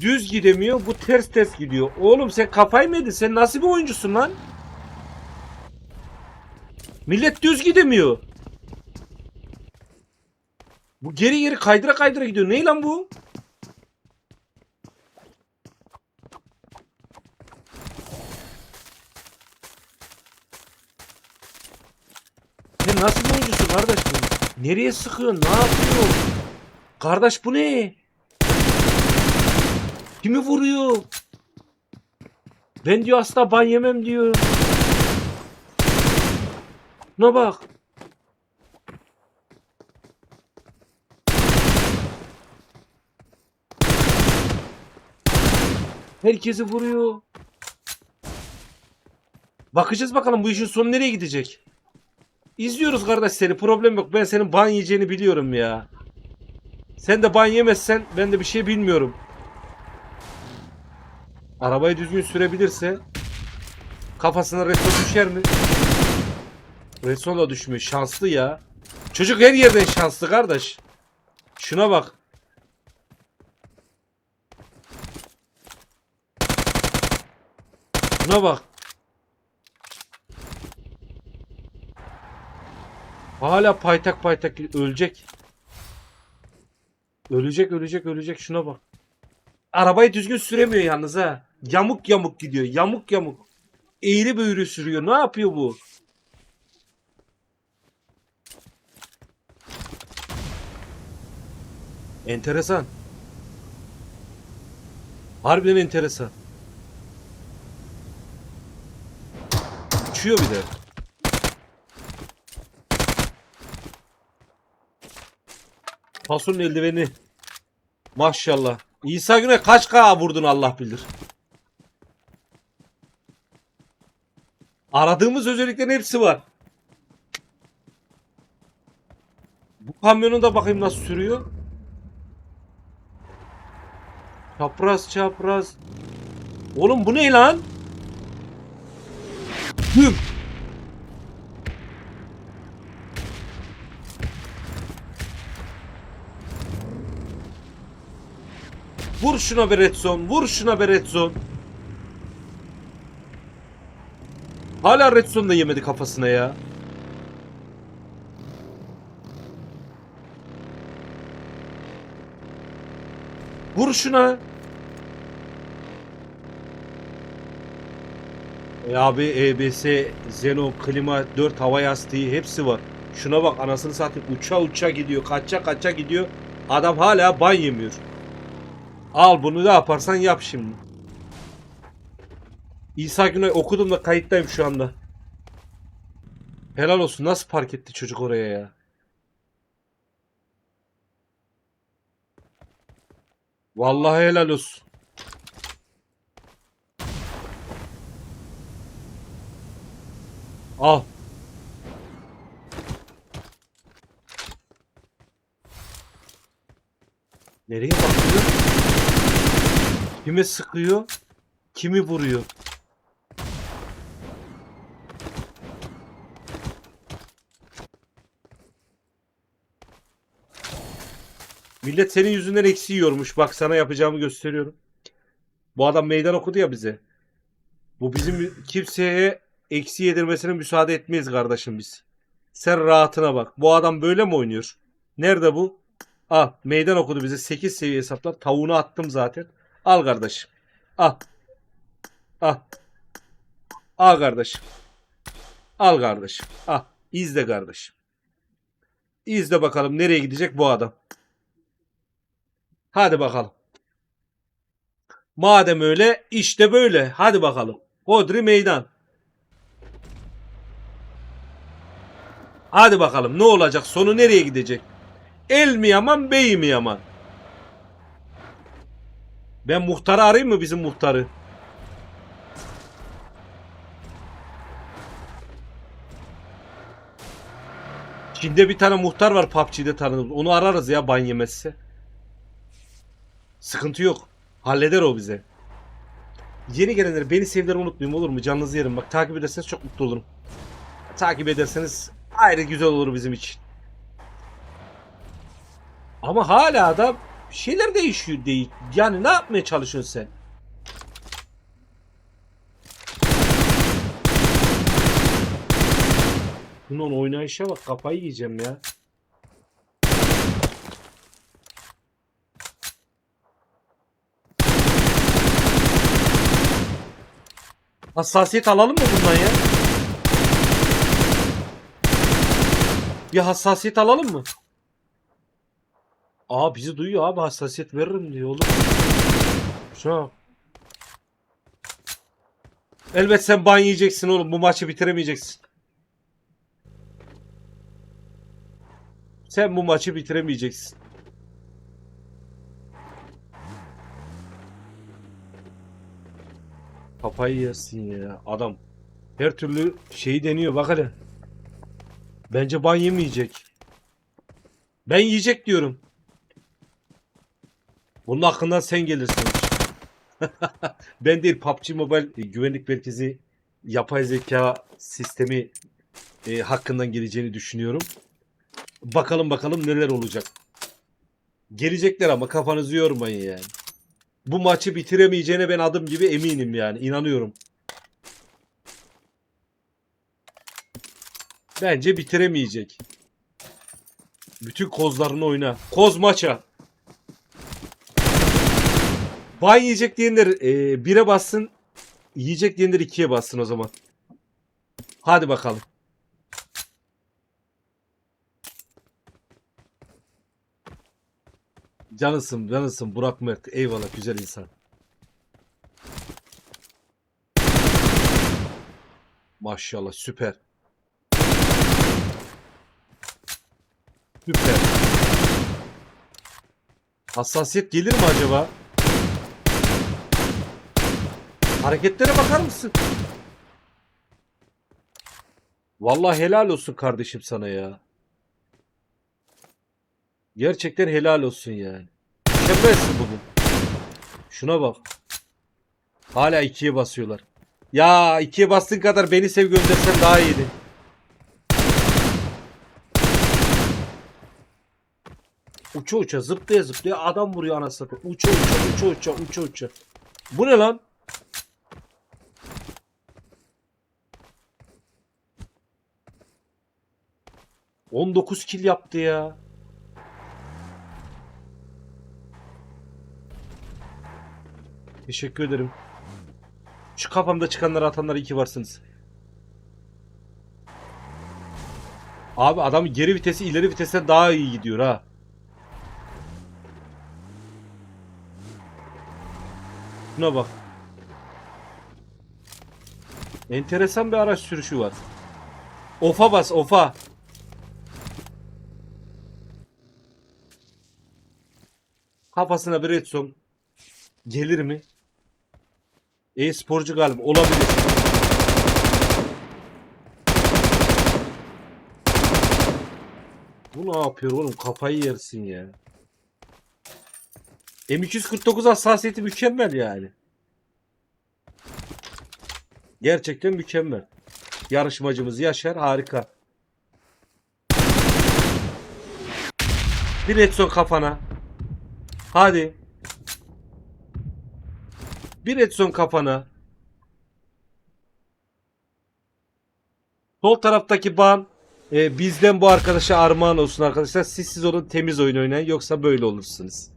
düz gidemiyor. Bu ters ters gidiyor. Oğlum sen kafayı mı yedin? Sen nasıl bir oyuncusun lan? Millet düz gidemiyor. Bu geri geri kaydıra kaydıra gidiyor. Ney lan bu? Sen nasıl bir oyuncusun kardeş bu? Nereye sıkıyorsun? Ne yapıyorsun? Kardeş bu ne? Kimi vuruyor? Ben diyor asla ban yemem diyor. Ne bak. Herkesi vuruyor. Bakacağız bakalım bu işin sonu nereye gidecek. İzliyoruz kardeş seni problem yok. Ben senin ban yiyeceğini biliyorum ya. Sen de ban yemezsen ben de bir şey bilmiyorum. Arabayı düzgün sürebilirse kafasına retro düşer mi? Retro da düşmüyor. Şanslı ya. Çocuk her yerden şanslı kardeş. Şuna bak. Şuna bak. Hala paytak paytak ölecek. Ölecek ölecek ölecek şuna bak. Arabayı düzgün süremiyor yalnız ha. Yamuk yamuk gidiyor. Yamuk yamuk. Eğri büğrü sürüyor. Ne yapıyor bu? Enteresan. Harbiden enteresan. Uçuyor bir de. Paso'nun eldiveni. Maşallah. İsa Güney kaç K vurdun Allah bilir. Aradığımız özelliklerin hepsi var. Bu kamyonu da bakayım nasıl sürüyor. Çapraz çapraz. Oğlum bu ne lan? Hım. Vur şuna bir red zone. Vur şuna bir red Hala red zone da yemedi kafasına ya. Vur şuna. E abi EBS, Xenon, klima, 4 hava yastığı hepsi var. Şuna bak anasını satayım uça uça gidiyor, kaça kaça gidiyor. Adam hala ban yemiyor. Al bunu da yaparsan yap şimdi. İsa Günay okudum da kayıttayım şu anda. Helal olsun nasıl park etti çocuk oraya ya. Vallahi helal olsun. Al. Nereye bakıyor? Kime sıkıyor? Kimi vuruyor? Millet senin yüzünden eksi yiyormuş. Bak sana yapacağımı gösteriyorum. Bu adam meydan okudu ya bize. Bu bizim kimseye eksi yedirmesine müsaade etmeyiz kardeşim biz. Sen rahatına bak. Bu adam böyle mi oynuyor? Nerede bu? Al. Meydan okudu bize. 8 seviye hesaplar. Tavuğunu attım zaten. Al kardeşim. Al. Al. Al kardeşim. Al kardeşim. Al. İzle kardeşim. İzle bakalım nereye gidecek bu adam. Hadi bakalım. Madem öyle işte böyle. Hadi bakalım. Hodri meydan. Hadi bakalım ne olacak? Sonu nereye gidecek? El mi yaman, bey mi yaman? Ben muhtarı arayayım mı bizim muhtarı? Çin'de bir tane muhtar var PUBG'de tanıdığımız. Onu ararız ya ban yemezse. Sıkıntı yok. Halleder o bize. Yeni gelenleri beni sevgileri unutmayayım olur mu? Canınızı yerim. Bak takip ederseniz çok mutlu olurum. Takip ederseniz ayrı güzel olur bizim için. Ama hala da şeyler değişiyor değil. Yani ne yapmaya çalışıyorsun sen? Bunun oynayışa bak kafayı yiyeceğim ya. Hassasiyet alalım mı bundan ya? Bir hassasiyet alalım mı? Aa bizi duyuyor abi hassasiyet veririm diyor oğlum. Bak. Elbet sen ban yiyeceksin oğlum bu maçı bitiremeyeceksin. Sen bu maçı bitiremeyeceksin. Kafayı yersin ya adam. Her türlü şeyi deniyor bak hele. Bence ban yemeyecek. Ben yiyecek diyorum. Bunun hakkından sen gelirsin. ben değil PUBG Mobile e, Güvenlik Merkezi yapay zeka sistemi e, hakkından geleceğini düşünüyorum. Bakalım bakalım neler olacak. Gelecekler ama kafanızı yormayın yani. Bu maçı bitiremeyeceğine ben adım gibi eminim yani. inanıyorum. Bence bitiremeyecek. Bütün kozlarını oyna. Koz maça. Ban yiyecek diyenler e, bire bassın. Yiyecek diyenler ikiye bassın o zaman. Hadi bakalım. Canısın canısın Burak Mert. Eyvallah güzel insan. Maşallah süper. Süper. Hassasiyet gelir mi acaba? Hareketlere bakar mısın? Vallahi helal olsun kardeşim sana ya. Gerçekten helal olsun yani. Mükemmelsin bugün. Şuna bak. Hala ikiye basıyorlar. Ya ikiye bastığın kadar beni sev göndersen daha iyiydi. Uça uça zıplaya zıplaya adam vuruyor anasını. Uça uça uça uça uça uça. Bu ne lan? On dokuz kill yaptı ya. Teşekkür ederim. Şu kafamda çıkanları atanlar iyi ki varsınız. Abi adam geri vitesi ileri vitese daha iyi gidiyor ha. Şuna bak. Enteresan bir araç sürüşü var. Ofa bas ofa. Kafasına bir redstone gelir mi? E-sporcu galiba olabilir. Bu ne yapıyor oğlum? Kafayı yersin ya. M249 hassasiyeti mükemmel yani. Gerçekten mükemmel. Yarışmacımız Yaşar harika. Bir Edson kafana. Hadi. Bir Edson kafana. Sol taraftaki ban e, bizden bu arkadaşa armağan olsun arkadaşlar. Siz siz onun temiz oyun oynayın yoksa böyle olursunuz.